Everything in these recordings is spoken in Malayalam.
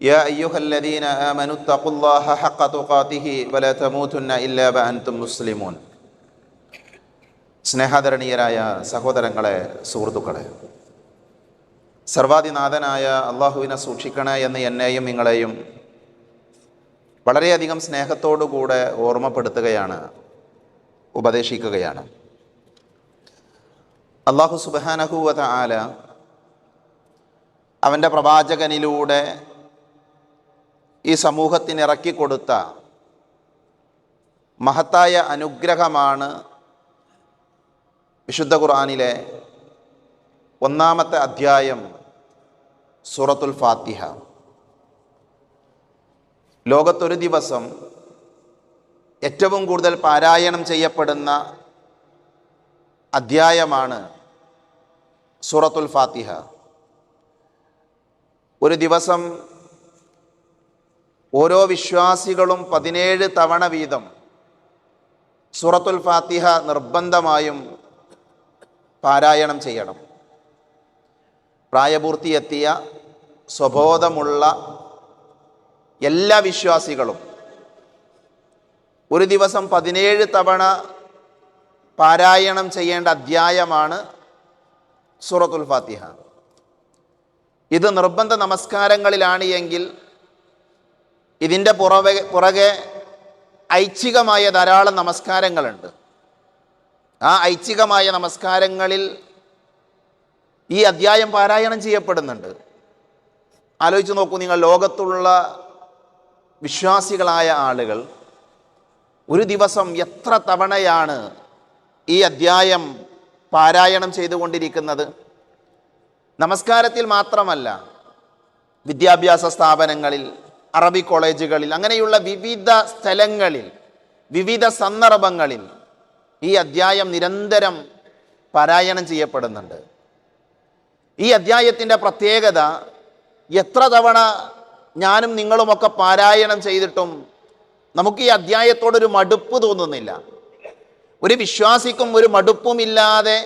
يا أيها الذين آمنوا اتقوا الله حق تقاته ولا تموتن إلا وأنتم مسلمون സ്നേഹാദരണീയരായ സഹോദരങ്ങളെ സുഹൃത്തുക്കളെ സർവാധിനാഥനായ അള്ളാഹുവിനെ സൂക്ഷിക്കണേ എന്ന് എന്നെയും നിങ്ങളെയും വളരെയധികം സ്നേഹത്തോടുകൂടെ ഓർമ്മപ്പെടുത്തുകയാണ് ഉപദേശിക്കുകയാണ് അള്ളാഹു സുബാനഹുവത ആല അവൻ്റെ പ്രവാചകനിലൂടെ ഈ സമൂഹത്തിന് ഇറക്കിക്കൊടുത്ത മഹത്തായ അനുഗ്രഹമാണ് വിശുദ്ധ ഖുർആാനിലെ ഒന്നാമത്തെ അധ്യായം സൂറത്തുൽ ഫാത്തിഹ. ലോകത്തൊരു ദിവസം ഏറ്റവും കൂടുതൽ പാരായണം ചെയ്യപ്പെടുന്ന അധ്യായമാണ് സൂറത്തുൽ ഫാത്തിഹ. ഒരു ദിവസം ഓരോ വിശ്വാസികളും പതിനേഴ് തവണ വീതം സൂറത്തുൽ ഫാത്തിഹ നിർബന്ധമായും പാരായണം ചെയ്യണം. പ്രായപൂർത്തിയെത്തിയ സ്വബോധമുള്ള എല്ലാ വിശ്വാസികളും ഒരു ദിവസം പതിനേഴ് തവണ പാരായണം ചെയ്യേണ്ട അധ്യായമാണ് സൂറത്തുൽ ഫാത്തിഹ ഇത് നിർബന്ധ നമസ്കാരങ്ങളിലാണ് എങ്കിൽ ഇതിന്റെ പുറകെ പുറകെ ഐച്ഛികമായ ധാരാളം നമസ്കാരങ്ങളുണ്ട്. ആ ഐച്ഛികമായ നമസ്കാരങ്ങളിൽ ഈ അധ്യായം പാരായണം ചെയ്യപ്പെടുന്നുണ്ട്. ആലോചിച്ച് നോക്കൂ നിങ്ങൾ ലോകത്തുള്ള വിശ്വാസികളായ ആളുകൾ ഒരു ദിവസം എത്ര തവണയാണ് ഈ അധ്യായം പാരായണം ചെയ്തുകൊണ്ടിരിക്കുന്നത്? നമസ്കാരത്തിൽ മാത്രമല്ല വിദ്യാഭ്യാസ സ്ഥാപനങ്ങളിൽ അറബി കോളേജുകളിൽ അങ്ങനെയുള്ള വിവിധ സ്ഥലങ്ങളിൽ വിവിധ സന്ദർഭങ്ങളിൽ ഈ അദ്ധ്യായം നിരന്തരം പാരായണം ചെയ്യപ്പെടുന്നുണ്ട്. ഈ അധ്യായത്തിന്റെ പ്രത്യേകത എത്ര തവണ ഞാനും നിങ്ങളുമൊക്കെ പാരായണം ചെയ്തിട്ടും നമുക്ക് ഈ അധ്യായത്തോടൊരു മടുപ്പ് തോന്നുന്നില്ല. ഒരു വിശ്വാസിക്കും ഒരു മടുപ്പുമില്ലാതെ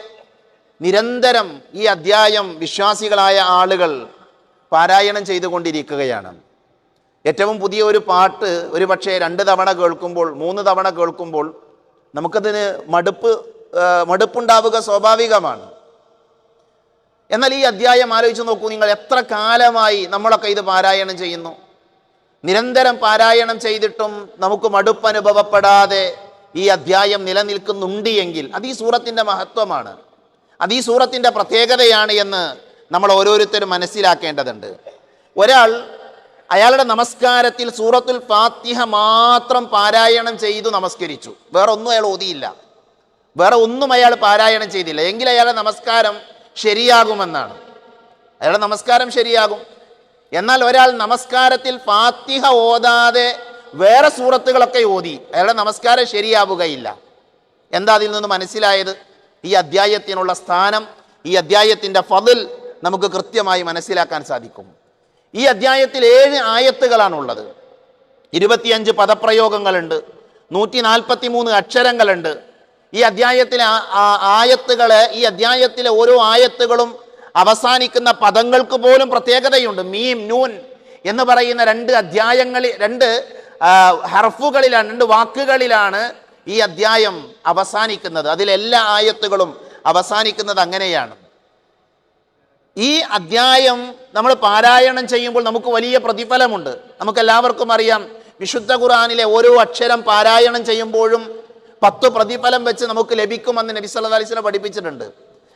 നിരന്തരം ഈ അധ്യായം വിശ്വാസികളായ ആളുകൾ പാരായണം ചെയ്തുകൊണ്ടിരിക്കുകയാണ്. ഏറ്റവും പുതിയ ഒരു പാട്ട് ഒരു പക്ഷേ രണ്ട് തവണ കേൾക്കുമ്പോൾ മൂന്ന് തവണ കേൾക്കുമ്പോൾ നമുക്കതിന് മടുപ്പ് മടുപ്പുണ്ടാവുക സ്വാഭാവികമാണ്. എന്നാൽ ഈ അധ്യായം ആലോചിച്ച് നോക്കൂ നിങ്ങൾ എത്ര കാലമായി നമ്മളൊക്കെ ഇത് പാരായണം ചെയ്യുന്നു. നിരന്തരം പാരായണം ചെയ്തിട്ടും നമുക്ക് മടുപ്പ് അനുഭവപ്പെടാതെ ഈ അധ്യായം നിലനിൽക്കുന്നുണ്ട് എങ്കിൽ അത് ഈ സൂറത്തിന്റെ മഹത്വമാണ്. അത് ഈ സൂറത്തിന്റെ പ്രത്യേകതയാണ് എന്ന് നമ്മൾ ഓരോരുത്തരും മനസ്സിലാക്കേണ്ടതുണ്ട്. ഒരാൾ അയാളുടെ നമസ്കാരത്തിൽ സൂറത്തുൽ ഫാത്തിഹ മാത്രം പാരായണം ചെയ്തു നമസ്കരിച്ചു. വേറെ ഒന്നും അയാൾ ഓതിയില്ല. വേറെ ഒന്നും അയാൾ പാരായണം ചെയ്തില്ല. എങ്കിൽ അയാളുടെ നമസ്കാരം ശരിയാകുമെന്നാണ്. അയാളുടെ നമസ്കാരം ശരിയാകും. എന്നാൽ ഒരാൾ നമസ്കാരത്തിൽ ഫാത്തിഹ ഓതാതെ വേറെ സൂറത്തുകളൊക്കെ ഓതി അയാളുടെ നമസ്കാരം ശരിയാവുകയില്ല. എന്താ അതിൽ നിന്ന് മനസ്സിലായത്? ഈ അധ്യായത്തിനുള്ള സ്ഥാനം ഈ അധ്യായത്തിന്റെ ഫതിൽ നമുക്ക് കൃത്യമായി മനസ്സിലാക്കാൻ സാധിക്കും. ഈ അധ്യായത്തിൽ ഏഴ് ആയത്തുകളാണുള്ളത്. ഇരുപത്തിയഞ്ച് പദപ്രയോഗങ്ങളുണ്ട്. നൂറ്റി നാൽപ്പത്തി മൂന്ന് അക്ഷരങ്ങളുണ്ട്. ഈ അധ്യായത്തിലെ ആ- ആ- ഈ അധ്യായത്തിലെ ഓരോ ആയത്തുകളും അവസാനിക്കുന്ന പദങ്ങൾക്ക് പോലും പ്രത്യേകതയുണ്ട്. മീം നൂൻ എന്ന് പറയുന്ന രണ്ട് അധ്യായങ്ങളിൽ രണ്ട് ഹർഫുകളിലാണ് രണ്ട് വാക്കുകളിലാണ് ഈ അധ്യായം അവസാനിക്കുന്നത്. അതിലെല്ലാ ആയത്തുകളും അവസാനിക്കുന്നത് അങ്ങനെയാണ്. ഈ അധ്യായം നമ്മൾ പാരായണം ചെയ്യുമ്പോൾ നമുക്ക് വലിയ പ്രതിഫലമുണ്ട്. നമുക്കെല്ലാവർക്കും അറിയാം വിശുദ്ധ ഖുറാനിലെ ഓരോ അക്ഷരം പാരായണം ചെയ്യുമ്പോഴും പത്ത് പ്രതിഫലം വെച്ച് നമുക്ക് ലഭിക്കുമെന്ന് നബി സല്ലാ അലൈഹി വസല്ലം പഠിപ്പിച്ചിട്ടുണ്ട്.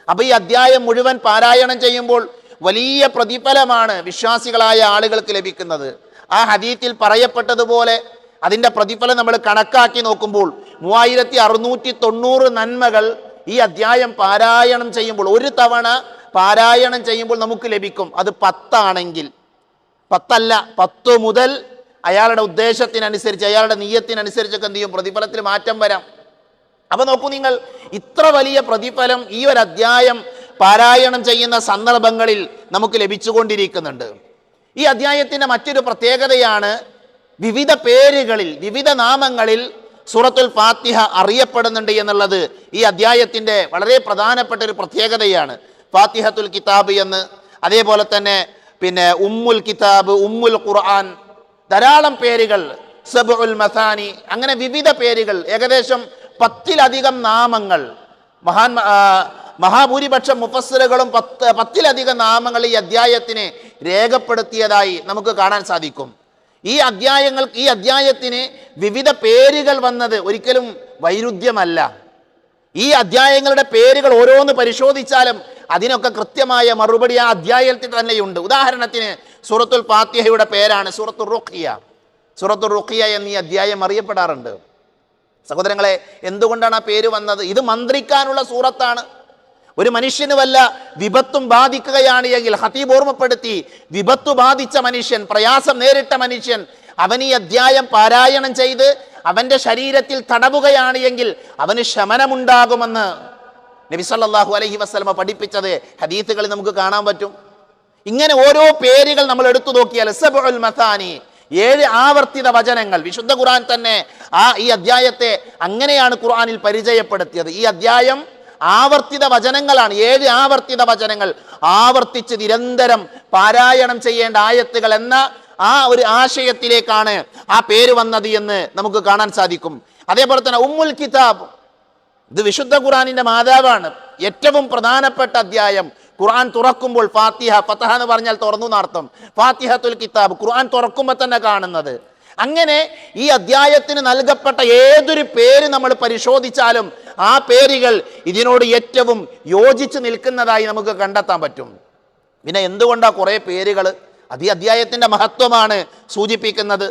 അപ്പൊ ഈ അധ്യായം മുഴുവൻ പാരായണം ചെയ്യുമ്പോൾ വലിയ പ്രതിഫലമാണ് വിശ്വാസികളായ ആളുകൾക്ക് ലഭിക്കുന്നത്. ആ ഹദീത്തിൽ പറയപ്പെട്ടതുപോലെ അതിന്റെ പ്രതിഫലം നമ്മൾ കണക്കാക്കി നോക്കുമ്പോൾ മൂവായിരത്തി അറുന്നൂറ്റി തൊണ്ണൂറ് നന്മകൾ ഈ അധ്യായം പാരായണം ചെയ്യുമ്പോൾ ഒരു തവണ പാരായണം ചെയ്യുമ്പോൾ നമുക്ക് ലഭിക്കും. അത് പത്താണെങ്കിൽ. പത്തല്ല പത്ത് മുതൽ അയാളുടെ ഉദ്ദേശത്തിനനുസരിച്ച് അയാളുടെ നീയത്തിനനുസരിച്ചൊക്കെ എന്ത് ചെയ്യും? പ്രതിഫലത്തിൽ മാറ്റം വരാം. അപ്പൊ നോക്കൂ നിങ്ങൾ ഇത്ര വലിയ പ്രതിഫലം ഈ ഒരു അധ്യായം പാരായണം ചെയ്യുന്ന സന്ദർഭങ്ങളിൽ നമുക്ക് ലഭിച്ചുകൊണ്ടിരിക്കുന്നുണ്ട്. ഈ അധ്യായത്തിന്റെ മറ്റൊരു പ്രത്യേകതയാണ് വിവിധ പേരുകളിൽ വിവിധ നാമങ്ങളിൽ സൂറത്തുൽ ഫാത്തിഹ അറിയപ്പെടുന്നുണ്ട് എന്നുള്ളത് ഈ അധ്യായത്തിന്റെ വളരെ പ്രധാനപ്പെട്ട ഒരു പ്രത്യേകതയാണ്. ഫാത്തിഹത്തുൽ കിതാബ് എന്ന് അതേപോലെ തന്നെ പിന്നെ ഉമ്മുൽ കിതാബ് ഉമ്മുൽ ഖുർആൻ ധാരാളം പേരുകൾ സബുൽ മസാനി അങ്ങനെ വിവിധ പേരുകൾ ഏകദേശം പത്തിലധികം നാമങ്ങൾ മഹാൻ മഹാഭൂരിപക്ഷം മുഫസ്സലുകളും പത്ത് പത്തിലധികം നാമങ്ങൾ ഈ അധ്യായത്തിന് രേഖപ്പെടുത്തിയതായി നമുക്ക് കാണാൻ സാധിക്കും. ഈ അധ്യായങ്ങൾ ഈ അധ്യായത്തിന് വിവിധ പേരുകൾ വന്നത് ഒരിക്കലും വൈരുദ്ധ്യമല്ല. ഈ അധ്യായങ്ങളുടെ പേരുകൾ ഓരോന്ന് പരിശോധിച്ചാലും അതിനൊക്കെ കൃത്യമായ മറുപടി ആ അധ്യായത്തിൽ തന്നെയുണ്ട്. ഉദാഹരണത്തിന് സൂറത്തുൽ ഫാത്തിഹയുടെ പേരാണ് സൂറത്തുൽ റുഖിയ. സൂറത്തുൽ റുഖിയ എന്നീ അധ്യായം അറിയപ്പെടാറുണ്ട്. സഹോദരങ്ങളെ എന്തുകൊണ്ടാണ് ആ പേര് വന്നത്? ഇത് മന്ത്രിക്കാനുള്ള സൂറത്താണ്. ഒരു മനുഷ്യന് വല്ല വിപത്തും ബാധിക്കുകയാണ് എങ്കിൽ ഹതീബ് ഓർമ്മപ്പെടുത്തി വിപത്തു ബാധിച്ച മനുഷ്യൻ പ്രയാസം നേരിട്ട മനുഷ്യൻ അവൻ ഈ അധ്യായം പാരായണം ചെയ്ത് അവന്റെ ശരീരത്തിൽ തടവുകയാണ് എങ്കിൽ അവന് ശമനമുണ്ടാകുമെന്ന് നബിസല്ലാഹു അലഹി വസ്ലമ പഠിപ്പിച്ചത് ഹദീത്തുകളിൽ നമുക്ക് കാണാൻ പറ്റും. ഇങ്ങനെ ഓരോ പേരുകൾ നമ്മൾ എടുത്തു നോക്കിയാൽ സബുൽ മഥാനി ഏഴ് ആവർത്തിത വചനങ്ങൾ. വിശുദ്ധ ഖുർആൻ തന്നെ ആ ഈ അധ്യായത്തെ അങ്ങനെയാണ് ഖുർആനിൽ പരിചയപ്പെടുത്തിയത്. ഈ അധ്യായം ആവർത്തിത വചനങ്ങളാണ്. ഏഴ് ആവർത്തിത വചനങ്ങൾ. ആവർത്തിച്ച് നിരന്തരം പാരായണം ചെയ്യേണ്ട ആയത്തുകൾ എന്ന ആ ഒരു ആശയത്തിലേക്കാണ് ആ പേര് വന്നത് എന്ന് നമുക്ക് കാണാൻ സാധിക്കും. അതേപോലെ തന്നെ ഉമ്മുൽ കിതാബ് ഇത് വിശുദ്ധ ഖുറാനിന്റെ മാതാവാണ്. ഏറ്റവും പ്രധാനപ്പെട്ട അധ്യായം. ഖുർആൻ തുറക്കുമ്പോൾ ഫാത്തിഹ ഫത്തഹ എന്ന് പറഞ്ഞാൽ തുറന്നു നടത്തും ഫാത്തിഹത്തുൽ കിതാബ് ഖുർആൻ തുറക്കുമ്പോൾ തന്നെ കാണുന്നത്. അങ്ങനെ ഈ അധ്യായത്തിന് നൽകപ്പെട്ട ഏതൊരു പേര് നമ്മൾ പരിശോധിച്ചാലും ആ പേരുകൾ ഇതിനോട് ഏറ്റവും യോജിച്ച് നിൽക്കുന്നതായി നമുക്ക് കണ്ടെത്താൻ പറ്റും. പിന്നെ എന്തുകൊണ്ടാണ് കുറേ പേരുകൾ അത് ഈ അധ്യായത്തിന്റെ മഹത്വമാണ് സൂചിപ്പിക്കുന്നത്.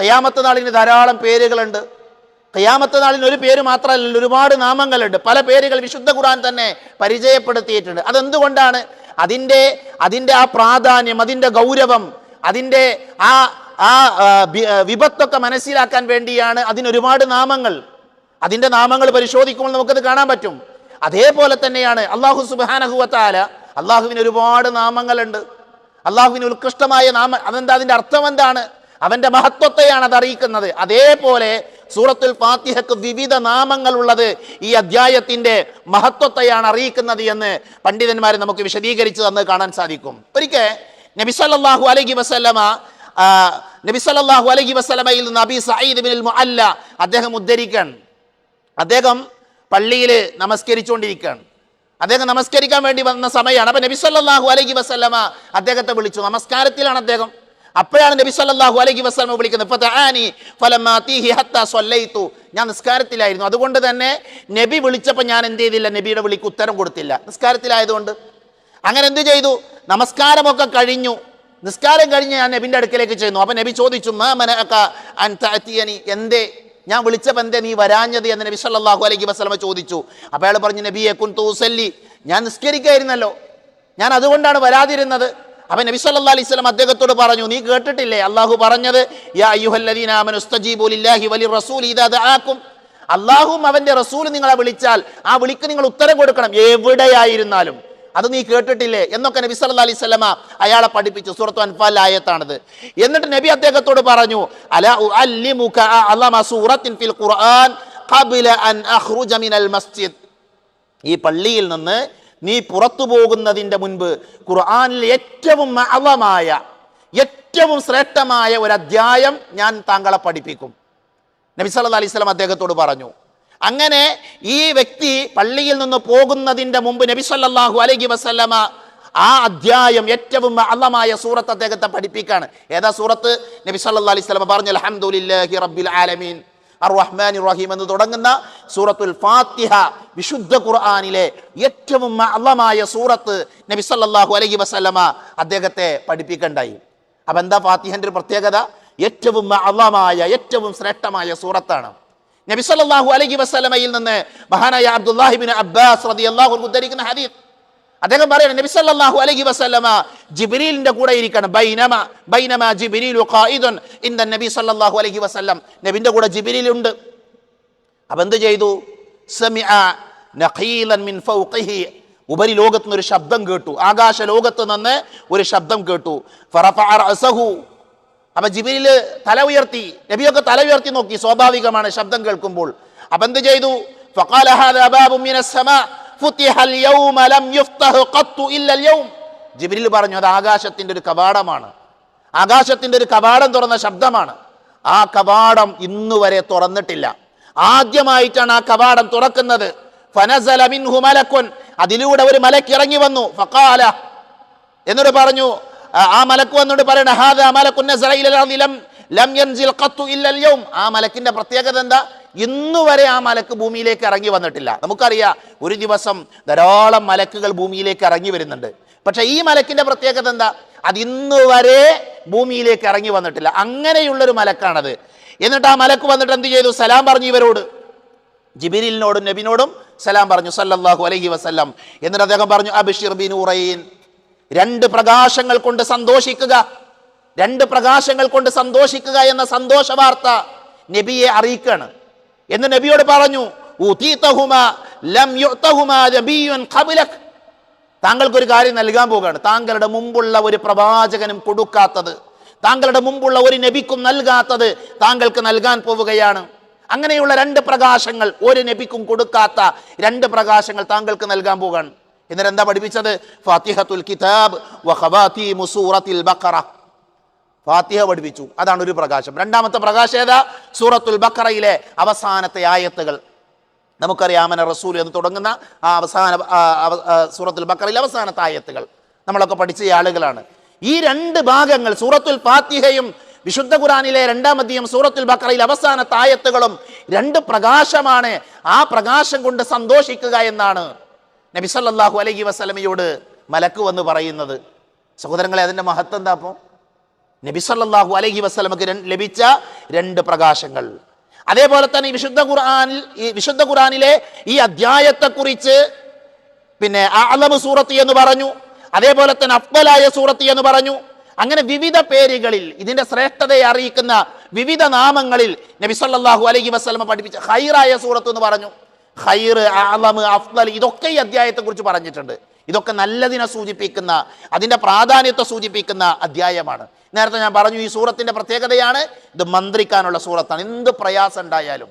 കയ്യാമത്ത നാളിന് ധാരാളം പേരുകളുണ്ട്. കയ്യാമത്ത നാളിന് ഒരു പേര് മാത്രമല്ല ഒരുപാട് നാമങ്ങളുണ്ട്. പല പേരുകൾ വിശുദ്ധ ഖുർആൻ തന്നെ പരിചയപ്പെടുത്തിയിട്ടുണ്ട്. അതെന്തുകൊണ്ടാണ്? അതിന്റെ അതിന്റെ ആ പ്രാധാന്യം അതിന്റെ ഗൗരവം അതിന്റെ ആ ആ വിപത്തൊക്കെ മനസ്സിലാക്കാൻ വേണ്ടിയാണ് അതിനൊരുപാട് നാമങ്ങൾ. അതിന്റെ നാമങ്ങൾ പരിശോധിക്കുമ്പോൾ നമുക്കത് കാണാൻ പറ്റും. അതേപോലെ തന്നെയാണ് അള്ളാഹു സുബാനഹുവത്താല അള്ളാഹുവിന് ഒരുപാട് നാമങ്ങളുണ്ട്. അള്ളാഹുവിന് ഉത്കൃഷ്ടമായ നാമ അതെന്താ? അതിന്റെ അർത്ഥം എന്താണ്? അവന്റെ മഹത്വത്തെയാണ് അത് അറിയിക്കുന്നത്. അതേപോലെ സൂറത്തുൽ ഫാത്തിഹക്ക് വിവിധ നാമങ്ങൾ ഉള്ളത് ഈ അധ്യായത്തിന്റെ മഹത്വത്തെയാണ് അറിയിക്കുന്നത് എന്ന് പണ്ഡിതന്മാർ നമുക്ക് വിശദീകരിച്ച് തന്ന് കാണാൻ സാധിക്കും. ഒരിക്കൽ നബി സല്ലല്ലാഹു അലൈഹി വസല്ലമ അലഹി നബി സല്ലല്ലാഹു അലൈഹി വസല്ലമയിൽ നിന്ന് നബി സയ്യിദ് ബിൻ മുഅല്ല അദ്ദേഹം ഉദ്ധരിക്കാൻ. അദ്ദേഹം പള്ളിയിൽ നമസ്കരിച്ചുകൊണ്ടിരിക്കുകയാണ് അദ്ദേഹം നമസ്കരിക്കാൻ വേണ്ടി വന്ന സമയമാണ്. അപ്പൊ നബി സല്ലല്ലാഹു അലൈഹി വസല്ലമ അദ്ദേഹത്തെ വിളിച്ചു. നമസ്കാരത്തിലാണ് അദ്ദേഹം. അപ്പോഴാണ് നബി സല്ലല്ലാഹു അലൈഹി വസ്ലമ വിളിക്കുന്നത്. ഞാൻ നിസ്കാരത്തിലായിരുന്നു. അതുകൊണ്ട് തന്നെ നബി വിളിച്ചപ്പോൾ ഞാൻ എന്ത് ചെയ്തില്ല? നബിയുടെ വിളിക്ക് ഉത്തരം കൊടുത്തില്ല. നിസ്കാരത്തിലായതുകൊണ്ട് അങ്ങനെ എന്ത് ചെയ്തു? നമസ്കാരമൊക്കെ കഴിഞ്ഞു. നിസ്കാരം കഴിഞ്ഞ് ഞാൻ നബിന്റെ അടുക്കലേക്ക് ചെന്നു. അപ്പൊ നബി ചോദിച്ചു മാ മനഅക അൻ എന്തേ? ഞാൻ വിളിച്ചപ്പോൾ എന്തേ നീ വരാഞ്ഞത് എന്ന് നബി സല്ലാഹു അലൈഹി വസ്ലമ ചോദിച്ചു. അപ്പോൾ അയാൾ പറഞ്ഞു നബിയെ കുന്തൂസല്ലി ഞാൻ നിസ്കരിക്കായിരുന്നല്ലോ. ഞാൻ അതുകൊണ്ടാണ് വരാതിരുന്നത്. അപ്പൻ നബി സല്ലാ അലൈഹി സ്വലം അദ്ദേഹത്തോട് പറഞ്ഞു നീ കേട്ടിട്ടില്ലേ? അള്ളാഹു പറഞ്ഞത് അള്ളാഹും അവന്റെ റസൂൽ നിങ്ങളെ വിളിച്ചാൽ ആ വിളിക്ക് നിങ്ങൾ ഉത്തരം കൊടുക്കണം എവിടെയായിരുന്നാലും. അത് നീ കേട്ടിട്ടില്ലേ? എന്നൊക്കെ നബി സല്ല അലൈഹി സ്വലമ അയാളെ പഠിപ്പിച്ചു. സൂറത്തു അൻഫാൽ ആയത്താണത്. എന്നിട്ട് നബി അദ്ദേഹത്തോട് പറഞ്ഞു അല ഫിൽ ഖുർആൻ ഖബില അൻ മിനൽ മസ്ജിദ്. ഈ പള്ളിയിൽ നിന്ന് നീ പുറത്തു പോകുന്നതിന്റെ മുൻപ് ഖുർആനിൽ ഏറ്റവും അവമായ ഏറ്റവും ശ്രേഷ്ഠമായ ഒരു അധ്യായം ഞാൻ താങ്കളെ പഠിപ്പിക്കും. നബി സല്ല അലൈഹി സ്വലം അദ്ദേഹത്തോട് പറഞ്ഞു അങ്ങനെ ഈ വ്യക്തി പള്ളിയിൽ നിന്ന് പോകുന്നതിന്റെ മുമ്പ് നബി സല്ലല്ലാഹു അലൈഹി വസല്ലമ ആ അധ്യായം ഏറ്റവും അള്ളമായ സൂറത്ത് അദ്ദേഹത്തെ പഠിപ്പിക്കാണ്. ഏതാ സൂറത്ത്? നബി സല്ലല്ലാഹു അലൈഹി വസല്ലമ പറഞ്ഞു അൽഹംദുലില്ലാഹി റബ്ബിൽ ആലമീൻ. അർറഹ്മാൻ റഹീം എന്ന് തുടങ്ങുന്ന സൂറത്തുൽ ഫാത്തിഹ വിശുദ്ധ ഖുർആാനിലെ ഏറ്റവും അള്ളമായ സൂറത്ത് നബി സല്ലല്ലാഹു അലൈഹി വസല്ലമ അദ്ദേഹത്തെ പഠിപ്പിക്കണ്ടായി. അപ്പം എന്താ ഫാത്തിഹന്റെ ഒരു പ്രത്യേകത? ഏറ്റവും അള്ളമായ ഏറ്റവും ശ്രേഷ്ഠമായ സൂറത്താണ്. നബി സല്ലല്ലാഹു അലൈഹി വസല്ലമയിൽ നിന്ന് മഹാനായ അബ്ദുല്ലാഹിബിൻ അബ്ബാസ് റളിയല്ലാഹു അൻഹു ഉദ്ധരിക്കുന്ന ഹദീസ്. അദ്ദേഹം പറയണം നബി സല്ലല്ലാഹു അലൈഹി വസല്ലമ ജിബ്രീലിന്റെ കൂടെ ഇരിക്കണം. ബൈനമ ബൈനമ ജിബ്രീലു ഖായിദുൻ ഇൻദ നബി സല്ലല്ലാഹു അലൈഹി വസല്ലം. നബിന്റെ കൂടെ ജിബ്രീൽ ഉണ്ട് അപ്പൊ എന്ത് ചെയ്തു? സമിഅ നഖീലൻ മിൻ ഫൗഖിഹി. ഉപരി ലോകത്തുനിന്ന് ഒരു ശബ്ദം കേട്ടു. ആകാശ ലോകത്ത് നിന്ന് ഒരു ശബ്ദം കേട്ടു. ഫറഫഅ റഅസഹു. അപ്പൊ ജിബിലിൽ തല ഉയർത്തി നബിയൊക്കെ തല ഉയർത്തി നോക്കി സ്വാഭാവികമാണ് ശബ്ദം കേൾക്കുമ്പോൾ. അപ്പൊ എന്ത് ചെയ്തു? ജിബിലിൽ പറഞ്ഞു അത് ആകാശത്തിന്റെ ഒരു കവാടമാണ്. ആകാശത്തിന്റെ ഒരു കവാടം തുറന്ന ശബ്ദമാണ്. ആ കവാടം ഇന്നു വരെ തുറന്നിട്ടില്ല. ആദ്യമായിട്ടാണ് ആ കവാടം തുറക്കുന്നത്. അതിലൂടെ ഒരു മലക്ക് ഇറങ്ങി വന്നു. ഫക്കാല എന്നൊരു പറഞ്ഞു ആ- മലക്ക് വന്നോണ്ട് പറയണ ഹാദ ലം യൗം. ആ മലക്കിന്റെ പ്രത്യേകത എന്താ? ഇന്നു വരെ ആ മലക്ക് ഭൂമിയിലേക്ക് ഇറങ്ങി വന്നിട്ടില്ല. നമുക്കറിയാം ഒരു ദിവസം ധാരാളം മലക്കുകൾ ഭൂമിയിലേക്ക് ഇറങ്ങി വരുന്നുണ്ട്. പക്ഷെ ഈ മലക്കിന്റെ പ്രത്യേകത എന്താ? അത് ഇന്ന് വരെ ഭൂമിയിലേക്ക് ഇറങ്ങി വന്നിട്ടില്ല. അങ്ങനെയുള്ളൊരു മലക്കാണത്. എന്നിട്ട് ആ മലക്ക് വന്നിട്ട് എന്ത് ചെയ്തു? സലാം പറഞ്ഞു ഇവരോട്. ജിബിരിലിനോടും നബിനോടും സലാം പറഞ്ഞു സല്ലല്ലാഹു അലൈഹി വസല്ലം. എന്നിട്ട് അദ്ദേഹം പറഞ്ഞു അബിഷിർ ബിനൂറൈൻ രണ്ട് പ്രകാശങ്ങൾ കൊണ്ട് സന്തോഷിക്കുക. രണ്ട് പ്രകാശങ്ങൾ കൊണ്ട് സന്തോഷിക്കുക എന്ന സന്തോഷ വാർത്ത നബിയെ അറിയിക്കുകയാണ്. എന്ന് നബിയോട് പറഞ്ഞു. താങ്കൾക്കൊരു കാര്യം നൽകാൻ പോവുകയാണ്. താങ്കളുടെ മുമ്പുള്ള ഒരു പ്രവാചകനും കൊടുക്കാത്തത് താങ്കളുടെ മുമ്പുള്ള ഒരു നബിക്കും നൽകാത്തത് താങ്കൾക്ക് നൽകാൻ പോവുകയാണ്. അങ്ങനെയുള്ള രണ്ട് പ്രകാശങ്ങൾ ഒരു നബിക്കും കൊടുക്കാത്ത രണ്ട് പ്രകാശങ്ങൾ താങ്കൾക്ക് നൽകാൻ പോവുകയാണ്. എന്നിട്ട് എന്താ പഠിപ്പിച്ചത്? ഫാത്തിഹത്തുൽ കിതാബ് വഖവാത്തി മുസൂറത്തിൽ ബക്കറ ഫാത്തിഹ പഠിപ്പിച്ചു. അതാണ് ഒരു പ്രകാശം. രണ്ടാമത്തെ പ്രകാശം ഏതാ? സൂറത്തുൽ ബക്കറയിലെ അവസാനത്തെ ആയത്തുകൾ. നമുക്കറിയാമന റസൂൽ എന്ന് തുടങ്ങുന്ന ആ അവസാന സൂറത്തുൽ ബക്കറയിലെ അവസാനത്തെ ആയത്തുകൾ. നമ്മളൊക്കെ പഠിച്ച ആളുകളാണ്. ഈ രണ്ട് ഭാഗങ്ങൾ സൂറത്തുൽ ഫാത്തിഹയും വിശുദ്ധ ഖുറാനിലെ രണ്ടാമധ്യം സൂറത്തുൽ ബക്കറയിലെ അവസാനത്തെ ആയത്തുകളും രണ്ട് പ്രകാശമാണ്. ആ പ്രകാശം കൊണ്ട് സന്തോഷിക്കുക എന്നാണ്. നബി സല്ലല്ലാഹു അലൈഹി വസ്ലമയോട് മലക്ക് വന്ന് പറയുന്നത് സഹോദരങ്ങളെ അതിന്റെ മഹത്വം എന്താ അപ്പോൾ നബി സല്ലല്ലാഹു അലൈഹി വസല്ലമക്ക് ലഭിച്ച രണ്ട് പ്രകാശങ്ങൾ. അതേപോലെ തന്നെ ഈ വിശുദ്ധ ഖുർആനിൽ ഈ വിശുദ്ധ ഖുർആനിലെ ഈ അധ്യായത്തെക്കുറിച്ച് പിന്നെ അലമ് സൂറത്ത് എന്ന് പറഞ്ഞു അതേപോലെ തന്നെ അഫ്ബലായ സൂറത്ത് എന്ന് പറഞ്ഞു അങ്ങനെ വിവിധ പേരുകളിൽ ഇതിന്റെ ശ്രേഷ്ഠതയെ അറിയിക്കുന്ന വിവിധ നാമങ്ങളിൽ നബി സല്ലല്ലാഹു അലൈഹി വസല്ലമ പഠിപ്പിച്ച ഹൈറായ സൂറത്ത് എന്ന് പറഞ്ഞു. ഹൈർ ആലം അഫ്ദൽ ഇതൊക്കെ ഈ അധ്യായത്തെ കുറിച്ച് പറഞ്ഞിട്ടുണ്ട്. ഇതൊക്കെ നല്ലതിനെ സൂചിപ്പിക്കുന്ന അതിന്റെ പ്രാധാന്യത്തെ സൂചിപ്പിക്കുന്ന അധ്യായമാണ്. നേരത്തെ ഞാൻ പറഞ്ഞു ഈ സൂറത്തിന്റെ പ്രത്യേകതയാണ് ഇത് മന്ത്രിക്കാനുള്ള സൂറത്താണ്. എന്ത് പ്രയാസം ഉണ്ടായാലും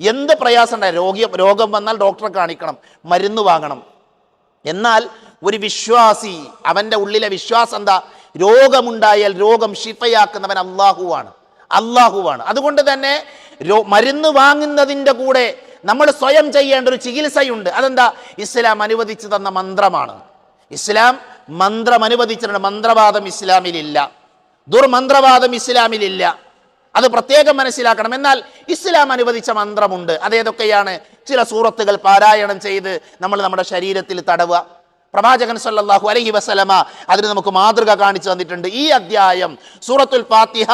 എന്ത് പ്രയാസം ഉണ്ടായാലും രോഗി രോഗം വന്നാൽ ഡോക്ടറെ കാണിക്കണം മരുന്ന് വാങ്ങണം. എന്നാൽ ഒരു വിശ്വാസി അവന്റെ ഉള്ളിലെ വിശ്വാസം എന്താ? രോഗമുണ്ടായാൽ രോഗം ഷിഫയാക്കുന്നവൻ അള്ളാഹുവാണ് അള്ളാഹുവാണ് അതുകൊണ്ട് തന്നെ മരുന്ന് വാങ്ങുന്നതിന്റെ കൂടെ നമ്മൾ സ്വയം ചെയ്യേണ്ട ഒരു ചികിത്സയുണ്ട്. അതെന്താ? ഇസ്ലാം അനുവദിച്ചു തന്ന മന്ത്രമാണ്. ഇസ്ലാം മന്ത്രം അനുവദിച്ചിട്ടുണ്ട്. മന്ത്രവാദം ഇസ്ലാമിലില്ല. ദുർമന്ത്രവാദം ഇസ്ലാമിലില്ല. അത് പ്രത്യേകം മനസ്സിലാക്കണം. എന്നാൽ ഇസ്ലാം അനുവദിച്ച മന്ത്രമുണ്ട്. അതേതൊക്കെയാണ് ചില സൂറത്തുകൾ പാരായണം ചെയ്ത് നമ്മൾ നമ്മുടെ ശരീരത്തിൽ തടവുക. പ്രവാചകൻ സല്ലാഹു അലഹി വസലമ അതിന് നമുക്ക് മാതൃക കാണിച്ചു തന്നിട്ടുണ്ട്. ഈ അധ്യായം സൂറത്തുൽ ഫാത്തിഹ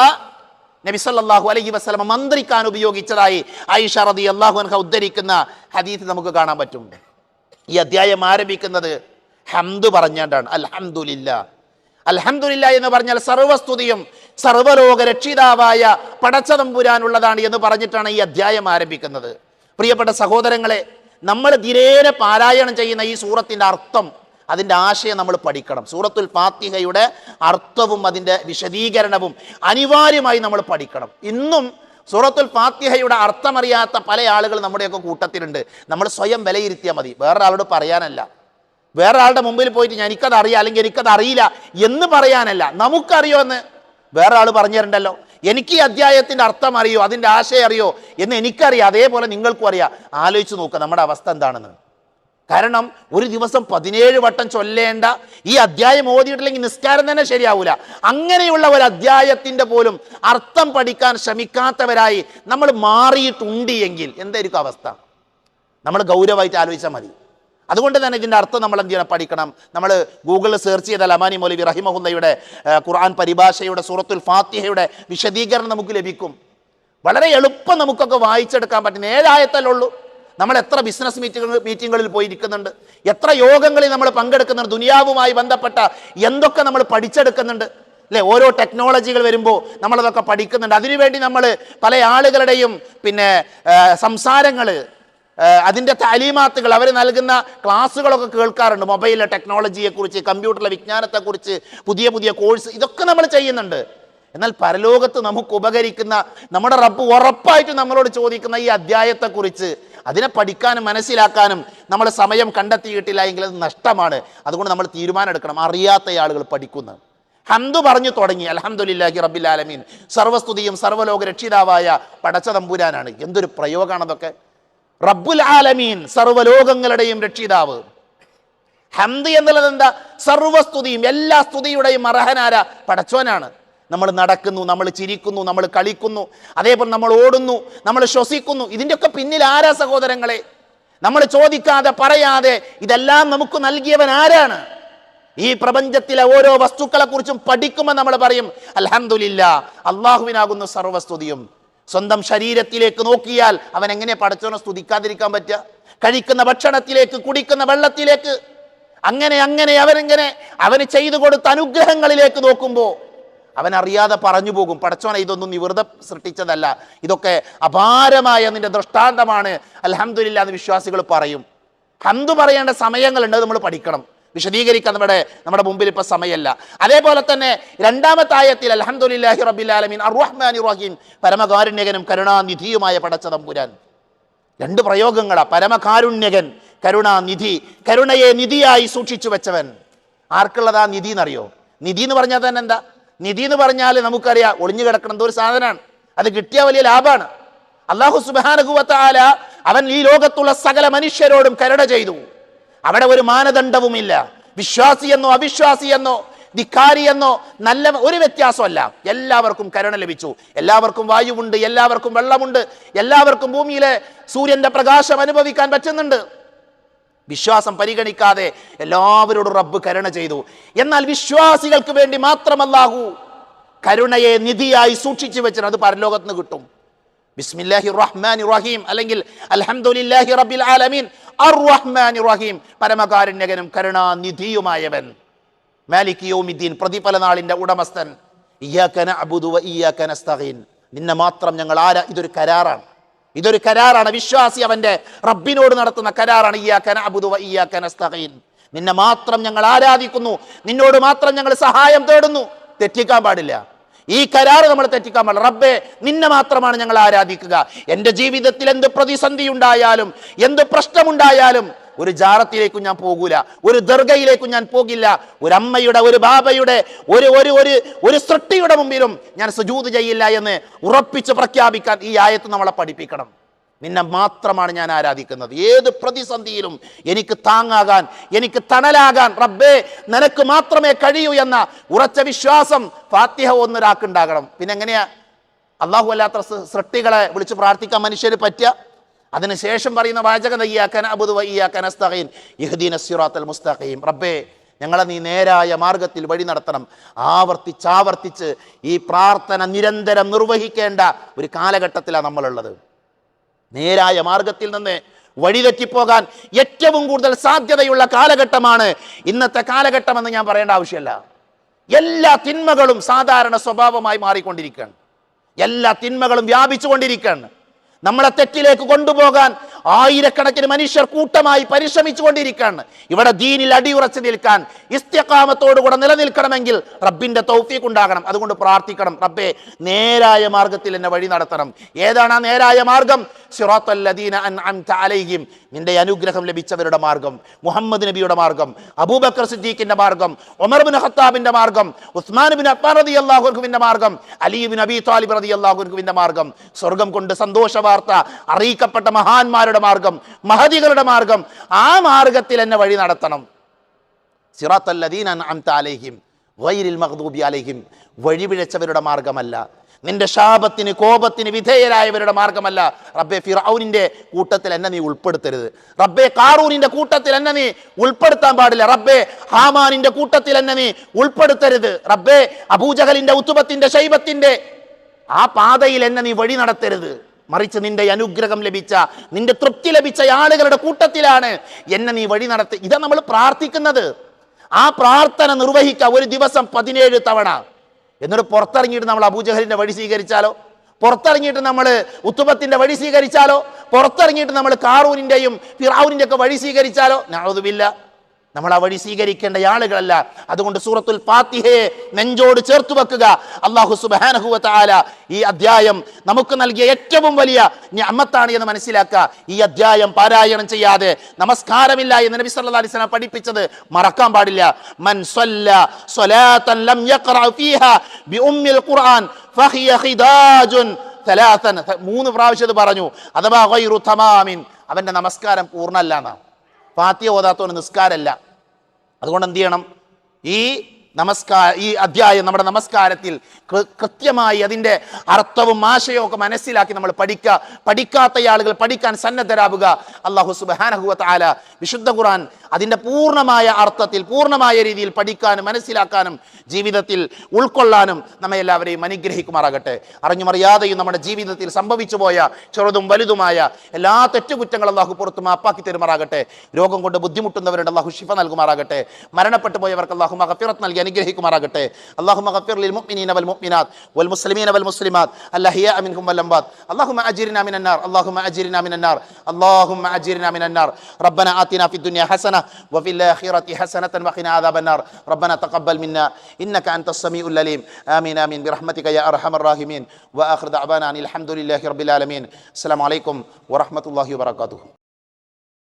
നബി സല്ലല്ലാഹു അലൈഹി വസല്ലമ മന്ത്രിക്കാൻ ഉപയോഗിച്ചതായി ഐഷ റതി അള്ളാഹു അൻഹ ഉദ്ധരിക്കുന്ന ഹദീത്ത് നമുക്ക് കാണാൻ പറ്റും ഈ അധ്യായം ആരംഭിക്കുന്നത് ഹംദ് പറഞ്ഞാണ്ടാണ്. അൽഹംദുലില്ല. അൽഹംദുലില്ല എന്ന് പറഞ്ഞാൽ സർവസ്തുതിയും സർവലോക രക്ഷിതാവായ പടച്ചതമ്പുരാനുള്ളതാണ് എന്ന് പറഞ്ഞിട്ടാണ് ഈ അധ്യായം ആരംഭിക്കുന്നത്. പ്രിയപ്പെട്ട സഹോദരങ്ങളെ നമ്മൾ ദിനേന പാരായണം ചെയ്യുന്ന ഈ സൂറത്തിന്റെ അർത്ഥം അതിന്റെ ആശയം നമ്മൾ പഠിക്കണം. സൂറത്തുൽ ഫാത്തിഹയുടെ അർത്ഥവും അതിന്റെ വിശദീകരണവും അനിവാര്യമായി നമ്മൾ പഠിക്കണം. ഇന്നും സൂറത്തുൽ ഫാത്തിഹയുടെ അർത്ഥമറിയാത്ത പല ആളുകൾ നമ്മുടെയൊക്കെ കൂട്ടത്തിലുണ്ട്. നമ്മൾ സ്വയം വിലയിരുത്തിയാൽ മതി. വേറൊരാളോട് പറയാനല്ല. വേറൊരാളുടെ മുമ്പിൽ പോയിട്ട് ഞാൻ എനിക്കത് അറിയാം അല്ലെങ്കിൽ എനിക്കത് അറിയില്ല എന്ന് പറയാനല്ല. നമുക്കറിയോ എന്ന്? വേറെ ആൾ പറഞ്ഞു തരണ്ടല്ലോ. എനിക്ക് ഈ അധ്യായത്തിന്റെ അർത്ഥം അറിയോ? അതിന്റെ ആശയം അറിയോ? എന്ന് എനിക്കറിയാം. അതേപോലെ നിങ്ങൾക്കും അറിയാം. ആലോചിച്ച് നോക്കുക നമ്മുടെ അവസ്ഥ എന്താണെന്ന്. കാരണം ഒരു ദിവസം പതിനേഴ് വട്ടം ചൊല്ലേണ്ട ഈ അധ്യായം ഓതിയിട്ടില്ലെങ്കിൽ നിസ്കാരം തന്നെ ശരിയാവൂല. അങ്ങനെയുള്ള ഒരു അധ്യായത്തിന്റെ പോലും അർത്ഥം പഠിക്കാൻ ശ്രമിക്കാത്തവരായി നമ്മൾ മാറിയിട്ടുണ്ട് എങ്കിൽ എന്തായിരിക്കും അവസ്ഥ? നമ്മൾ ഗൗരവമായിട്ട് ആലോചിച്ചാൽ മതി. അതുകൊണ്ട് തന്നെ ഇതിന്റെ അർത്ഥം നമ്മൾ എന്ത് ചെയ്യണം? പഠിക്കണം. നമ്മൾ ഗൂഗിളിൽ സെർച്ച് ചെയ്താൽ അമാനി മൗലവി റഹിമഹുല്ലയുടെ ഖുർആൻ പരിഭാഷയുടെ സൂറത്തുൽ ഫാത്തിഹയുടെ വിശദീകരണം നമുക്ക് ലഭിക്കും. വളരെ എളുപ്പം നമുക്കൊക്കെ വായിച്ചെടുക്കാൻ പറ്റുന്ന ഏഴായത്തല്ലേ ഉള്ളൂ. നമ്മൾ എത്ര ബിസിനസ് മീറ്റിംഗ് മീറ്റിങ്ങുകളിൽ പോയിരിക്കുന്നുണ്ട്? എത്ര യോഗങ്ങളിൽ നമ്മൾ പങ്കെടുക്കുന്നുണ്ട്? ദുനിയാവുമായി ബന്ധപ്പെട്ട എന്തൊക്കെ നമ്മൾ പഠിച്ചെടുക്കുന്നുണ്ട്? അല്ലെ? ഓരോ ടെക്നോളജികൾ വരുമ്പോൾ നമ്മളതൊക്കെ പഠിക്കുന്നുണ്ട്. അതിനുവേണ്ടി നമ്മൾ പല ആളുകളുടെയും പിന്നെ സംസാരങ്ങൾ അതിന്റെ താലീമാത്തുകൾ അവർ നൽകുന്ന ക്ലാസ്സുകളൊക്കെ കേൾക്കാറുണ്ട്. മൊബൈലിലെ ടെക്നോളജിയെക്കുറിച്ച് കമ്പ്യൂട്ടറിലെ വിജ്ഞാനത്തെക്കുറിച്ച് പുതിയ പുതിയ കോഴ്സ് ഇതൊക്കെ നമ്മൾ ചെയ്യുന്നുണ്ട്. എന്നാൽ പരലോകത്ത് നമുക്ക് ഉപകരിക്കുന്ന നമ്മുടെ റബ്ബ് ഉറപ്പായിട്ടും നമ്മളോട് ചോദിക്കുന്ന ഈ അധ്യായത്തെക്കുറിച്ച് അതിനെ പഠിക്കാനും മനസ്സിലാക്കാനും നമ്മൾ സമയം കണ്ടെത്തിയിട്ടില്ല എങ്കിൽ അത് നഷ്ടമാണ്. അതുകൊണ്ട് നമ്മൾ തീരുമാനം എടുക്കണം അറിയാത്ത ആളുകൾ പഠിക്കുന്നത് ഹന്തു പറഞ്ഞു തുടങ്ങി. അലഹമുല്ലാഹി റബ്ബിൽ ആലമീൻ. സർവസ്തുതിയും സർവലോക രക്ഷിതാവായ പടച്ച തമ്പുരാനാണ്. എന്തൊരു പ്രയോഗമാണതൊക്കെ റബ്ബുൽ ആലമീൻ സർവലോകങ്ങളുടെയും രക്ഷിതാവ്. ഹന്ത് എന്നുള്ളത് എന്താ? സർവസ്തുതിയും എല്ലാ സ്തുതിയുടെയും അർഹനാര പടച്ചോനാണ് നമ്മൾ നടക്കുന്നു നമ്മൾ ചിരിക്കുന്നു നമ്മൾ കളിക്കുന്നു അതേപോലെ നമ്മൾ ഓടുന്നു നമ്മൾ ശ്വസിക്കുന്നു. ഇതിന്റെയൊക്കെ പിന്നിൽ ആരാ സഹോദരങ്ങളെ? നമ്മൾ ചോദിക്കാതെ പറയാതെ ഇതെല്ലാം നമുക്ക് നൽകിയവൻ ആരാണ്? ഈ പ്രപഞ്ചത്തിലെ ഓരോ വസ്തുക്കളെ കുറിച്ചും പഠിക്കുമ്പോൾ നമ്മൾ പറയും അലഹമില്ല അള്ളാഹുവിനാകുന്നു സർവസ്തുതിയും. സ്വന്തം ശരീരത്തിലേക്ക് നോക്കിയാൽ അവൻ എങ്ങനെ പടച്ചോനെ സ്തുതിക്കാതിരിക്കാൻ പറ്റുക? കഴിക്കുന്ന ഭക്ഷണത്തിലേക്ക് കുടിക്കുന്ന വെള്ളത്തിലേക്ക്. അങ്ങനെ അങ്ങനെ അവരെങ്ങനെ അവന് ചെയ്തു കൊടുത്ത അനുഗ്രഹങ്ങളിലേക്ക് നോക്കുമ്പോൾ അവൻ അറിയാതെ പറഞ്ഞു പോകും. പടച്ചോനെ ഇതൊന്നും നീ വെറുതെ സൃഷ്ടിച്ചതല്ല. ഇതൊക്കെ അപാരമായ നിന്റെ ദൃഷ്ടാന്തമാണ്. അലഹമില്ല എന്ന് വിശ്വാസികൾ പറയും. ഹന്തു പറയേണ്ട സമയങ്ങളുണ്ട് നമ്മൾ പഠിക്കണം. വിശദീകരിക്കാൻ നമ്മുടെ നമ്മുടെ മുമ്പിൽ ഇപ്പൊ സമയമല്ല. അതേപോലെ തന്നെ രണ്ടാമത്തെ ആയത്തിൽ അൽഹംദുലില്ലാഹി റബ്ബിൽ ആലമീൻ അർറഹ്മാനി റഹീം പരമകാരുണ്യകനും കരുണാനിധിയുമായ പടച്ച തമ്പുരാൻ. രണ്ട് പ്രയോഗങ്ങളാ. പരമകാരുണ്യകൻ കരുണാനിധി കരുണയെ നിധിയായി സൂക്ഷിച്ചു വെച്ചവൻ. ആർക്കുള്ളതാ നിധി എന്നറിയോ? നിധി എന്ന് പറഞ്ഞാൽ തന്നെ എന്താ? നിധി എന്ന് പറഞ്ഞാൽ നമുക്കറിയാം ഒളിഞ്ഞു കിടക്കണം എന്തോ ഒരു സാധനമാണ്. അത് കിട്ടിയ വലിയ ലാഭമാണ്. അള്ളാഹു സുബാനുഭവത്താല അവൻ ഈ ലോകത്തുള്ള സകല മനുഷ്യരോടും കരുണ ചെയ്തു. അവിടെ ഒരു മാനദണ്ഡവുമില്ല. വിശ്വാസിയെന്നോ അവിശ്വാസിയെന്നോ അവിശ്വാസി എന്നോ ധിക്കാരി എന്നോ നല്ല ഒരു വ്യത്യാസമല്ല. എല്ലാവർക്കും കരുണ ലഭിച്ചു. എല്ലാവർക്കും വായുവുണ്ട് എല്ലാവർക്കും വെള്ളമുണ്ട് എല്ലാവർക്കും ഭൂമിയിലെ സൂര്യന്റെ പ്രകാശം അനുഭവിക്കാൻ പറ്റുന്നുണ്ട്. വിശ്വാസം പരിഗണിക്കാതെ എല്ലാവരോടും റബ്ബ് കരുണ ചെയ്തു. എന്നാൽ വിശ്വാസികൾക്ക് വേണ്ടി മാത്രമല്ലാഹു കരുണയെ നിധിയായി സൂക്ഷിച്ചു വെച്ചാൽ അത് പരലോകത്ത് നിന്ന് കിട്ടും. ബിസ്മില്ലാഹി റഹ്മാൻ റഹീം അല്ലെങ്കിൽ അൽഹംദുലില്ലാഹി റബ്ബിൽ ആലമീൻ അർ റഹ്മാൻ റഹീം പരമകാരുണ്യകനും കരുണാനിധിയുമായവൻ. മാലിക് യൗമിദ്ദീൻ പ്രതിഫല നാളിന്റെ ഉടമസ്ഥൻ. ഇയ്യാക നഅ്ബുദു വ ഇയ്യാക നസ്തഈൻ നിന്നെ മാത്രം ഞങ്ങൾ ആരാ? ഇതൊരു കരാറാണ്. ഇതൊരു കരാറാണ്. വിശ്വാസി അവന്റെ റബ്ബിനോട് നടത്തുന്ന കരാറാണ്. ഇയാക്കന അബുദുവ ഇയാക്കന സ്തകീൻ നിന്നെ മാത്രം ഞങ്ങൾ ആരാധിക്കുന്നു. നിന്നോട് മാത്രം ഞങ്ങൾ സഹായം തേടുന്നു. തെറ്റിക്കാൻ പാടില്ല. ഈ കരാർ നമ്മൾ തെറ്റിക്കാൻ പാടില്ല. റബ്ബെ നിന്നെ മാത്രമാണ് ഞങ്ങൾ ആരാധിക്കുക. എന്റെ ജീവിതത്തിൽ എന്ത് പ്രതിസന്ധി ഉണ്ടായാലും എന്ത് പ്രശ്നമുണ്ടായാലും ഒരു ജാറത്തിലേക്കും ഞാൻ പോകൂല ഒരു ദർഗയിലേക്കും ഞാൻ പോകില്ല. ഒരു അമ്മയുടെ ഒരു ബാബയുടെ ഒരു ഒരു ഒരു ഒരു സൃഷ്ടിയുടെ മുമ്പിലും ഞാൻ സുജൂത് ചെയ്യില്ല എന്ന് ഉറപ്പിച്ച് പ്രഖ്യാപിക്കാൻ ഈ ആയത്ത് നമ്മളെ പഠിപ്പിക്കണം. നിന്നെ മാത്രമാണ് ഞാൻ ആരാധിക്കുന്നത്. ഏത് പ്രതിസന്ധിയിലും എനിക്ക് താങ്ങാകാൻ എനിക്ക് തണലാകാൻ റബ്ബേ നിനക്ക് മാത്രമേ കഴിയൂ എന്ന ഉറച്ച വിശ്വാസം ഫാത്തിഹ ഒന്നൊരാൾക്കുണ്ടാകണം പിന്നെ എങ്ങനെയാ? അള്ളാഹു അല്ലാത്ത സൃഷ്ടികളെ വിളിച്ച് പ്രാർത്ഥിക്കാൻ മനുഷ്യന് പറ്റുക അതിനുശേഷം പറയുന്ന വാചകം ഇയ്യാക്കൻ അബുദ് സിറാത്തൽ മുസ്തഖീം റബ്ബേ ഞങ്ങളെ നീ നേരായ മാർഗത്തിൽ വഴി നടത്തണം. ആവർത്തിച്ചാവർത്തിച്ച് ഈ പ്രാർത്ഥന നിരന്തരം നിർവഹിക്കേണ്ട ഒരു കാലഘട്ടത്തിലാണ് നമ്മളുള്ളത്. നേരായ മാർഗത്തിൽ നിന്ന് വഴിതെറ്റിപ്പോകാൻ ഏറ്റവും കൂടുതൽ സാധ്യതയുള്ള കാലഘട്ടമാണ് ഇന്നത്തെ കാലഘട്ടമെന്ന് ഞാൻ പറയേണ്ട ആവശ്യമില്ല. എല്ലാ തിന്മകളും സാധാരണ സ്വഭാവമായി മാറിക്കൊണ്ടിരിക്കുകയാണ്. എല്ലാ തിന്മകളും വ്യാപിച്ചുകൊണ്ടിരിക്കുകയാണ്. നമ്മളെ തെറ്റിലേക്ക് കൊണ്ടുപോകാൻ ആയിരക്കണക്കിന് മനുഷ്യർ കൂട്ടമായി പരിശ്രമിച്ചു കൊണ്ടിരിക്കുകയാണ് ഇവിടെ ദീനിൽ അടിയുറച്ചു നിൽക്കാൻ ഇസ്ത്യക്കാമത്തോടുകൂടെ നിലനിൽക്കണമെങ്കിൽ റബ്ബിന്റെ തൗഫീഖ് ഉണ്ടാകണം. അതുകൊണ്ട് പ്രാർത്ഥിക്കണം റബ്ബെ നേരായ മാർഗത്തിൽ എന്നെ വഴി നടത്തണം. ഏതാണ് ആ നേരായ മാർഗം സിറാത്തല്ലദീന അലൈഹിം. നിന്റെ അനുഗ്രഹം ലഭിച്ചവരുടെ മാർഗം മുഹമ്മദ് നബിയുടെ മാർഗം അബൂബക്കർ സിദ്ദീഖിന്റെ മാർഗം ഉമർ ബിൻ ഖത്താബിന്റെ മാർഗം ഉസ്മാൻ ബിൻ അഫ്ഫാൻ റതി അള്ളാഹുർഖുവിന്റെ മാർഗം അലി ബിൻ അബി താലിബ് റതി അള്ളാഹുർഖുവിന്റെ മാർഗം സ്വർഗം കൊണ്ട് സന്തോഷ വാർത്ത അറിയിക്കപ്പെട്ട മഹാന്മാരുടെ മാർഗം മഹതികളുടെ മാർഗം ആ മാർഗത്തിൽ എന്നെ വഴി നടത്തണം. സിറാത്തല്ലദീന അൻഅംത അലൈഹിം ഗൈരിൽ മഗ്ദൂബി അലൈഹിം വഴിപിഴച്ചവരുടെ മാർഗമല്ല. നിന്റെ ശാപത്തിന് കോപത്തിന് വിധേയരായവരുടെ മാർഗമല്ല. റബ്ബെ ഫിറൌനിന്റെ കൂട്ടത്തിൽ എന്നെ നീ ഉൾപ്പെടുത്തരുത്. റബ്ബെ കാറൂനിന്റെ കൂട്ടത്തിൽ എന്നെ നീ ഉൾപ്പെടുത്താൻ പാടില്ല. റബ്ബെ ഹാമാനിന്റെ കൂട്ടത്തിൽ എന്നെ നീ ഉൾപ്പെടുത്തരുത്. റബ്ബെ അബൂജഹലിന്റെ ഉത്തുബത്തിന്റെ ശൈബത്തിന്റെ ആ പാതയിൽ എന്നെ നീ വഴി നടത്തരുത്. മറിച്ച് നിന്റെ അനുഗ്രഹം ലഭിച്ച നിന്റെ തൃപ്തി ലഭിച്ച ആളുകളുടെ കൂട്ടത്തിലാണ് എന്നെ നീ വഴി നടത്തി. ഇതാ നമ്മൾ പ്രാർത്ഥിക്കുന്നത്. ആ പ്രാർത്ഥന നിർവഹിക്കുക ഒരു ദിവസം പതിനേഴ് തവണ. എന്നിട്ട് പുറത്തിറങ്ങിയിട്ട് നമ്മൾ അബൂജഹലിന്റെ വഴി സ്വീകരിച്ചാലോ? പുറത്തിറങ്ങിയിട്ട് നമ്മൾ ഉത്തുപത്തിന്റെ വഴി സ്വീകരിച്ചാലോ? പുറത്തിറങ്ങിയിട്ട് നമ്മൾ കാറൂനിന്റെയും ഫിറാവുനിന്റെ ഒക്കെ വഴി സ്വീകരിച്ചാലോ? ഞാതുമില്ല നമ്മൾ ആ വഴി സ്വീകരിക്കേണ്ട ആളുകളല്ല. അതുകൊണ്ട് സൂറത്തുൽ ഫാത്തിഹയെ നെഞ്ചോട് ചേർത്ത് വെക്കുക. അള്ളാഹു സുബാനഹുവല ഈ അധ്യായം നമുക്ക് നൽകിയ ഏറ്റവും വലിയ അമ്മത്താണ് എന്ന് മനസ്സിലാക്കുക. ഈ അധ്യായം പാരായണം ചെയ്യാതെ നമസ്കാരമില്ല എന്ന് നബി സല്ലാ അലൈഹി വസല്ലം പഠിപ്പിച്ചത് മറക്കാൻ പാടില്ല. മൻ മൂന്ന് പ്രാവശ്യം പറഞ്ഞു. അഥവാ അവന്റെ നമസ്കാരം പൂർണല്ല എന്നാണ്. ഫാത്തിയ ഓതാത്തവന് നിസ്കാരമല്ല. അതുകൊണ്ട് എന്ത് ചെയ്യണം? ഈ നമസ്കാര ഈ അധ്യായം നമ്മുടെ നമസ്കാരത്തിൽ കൃത്യമായി അതിന്റെ അർത്ഥവും ആശയവും മനസ്സിലാക്കി നമ്മൾ പഠിക്കുക പഠിക്കാത്ത ആളുകൾ പഠിക്കാൻ സന്നദ്ധരാവുക. അള്ളാഹു സുബാനഹുവത്ത് താല വിശുദ്ധ ഖുർആൻ അതിന്റെ പൂർണമായ അർത്ഥത്തിൽ പൂർണമായ രീതിയിൽ പഠിക്കാനും മനസ്സിലാക്കാനും ജീവിതത്തിൽ ഉൾക്കൊള്ളാനും നമ്മെ എല്ലാവരെയും അനുഗ്രഹിക്കുമാറാകട്ടെ. അറിഞ്ഞുമറിയാതെയും നമ്മുടെ ജീവിതത്തിൽ സംഭവിച്ചു പോയ ചെറുതും വലുതുമായ എല്ലാ തെറ്റുകുറ്റങ്ങളും അള്ളാഹു പുറത്ത് മാപ്പാക്കി തരുമാറാകട്ടെ. രോഗം കൊണ്ട് ബുദ്ധിമുട്ടുന്നവരുടെ അള്ളാഹു ഷിഫ നൽകുമാറാകട്ടെ. മരണപ്പെട്ടു പോയവർക്ക് അള്ളാഹു മഹഫിറത്ത് നൽകി അനുഗ്രഹിക്കുമാറാകട്ടെ. അള്ളാഹു മഹഫിർ ലിൽ മുഅ്മിനീന വൽ മുഅ്മിനാത്ത് വൽ മുസ്ലിമീന വൽ മുസ്ലിമാത്ത് അല്ലഹിയ അമിൻഹും വൽ അംബാത്ത് അല്ലാഹുമ്മ അജിർനാ മിനന്നാർ അല്ലാഹുമ്മ അജിർനാ മിനന്നാർ അല്ലാഹുമ്മ അജിർനാ മിനന്നാർ. റബ്ബന ആതിനാ ഫിദ് ദുനിയ ഹസന وفي الآخرة حسنة وقنا عذاب النار. ربنا تقبل منا. إنك أنت السميع العليم. آمين آمين. برحمتك يا أرحم الراحمين. وآخر دعوانا أن الحمد لله رب العالمين. السلام عليكم ورحمة الله وبركاته.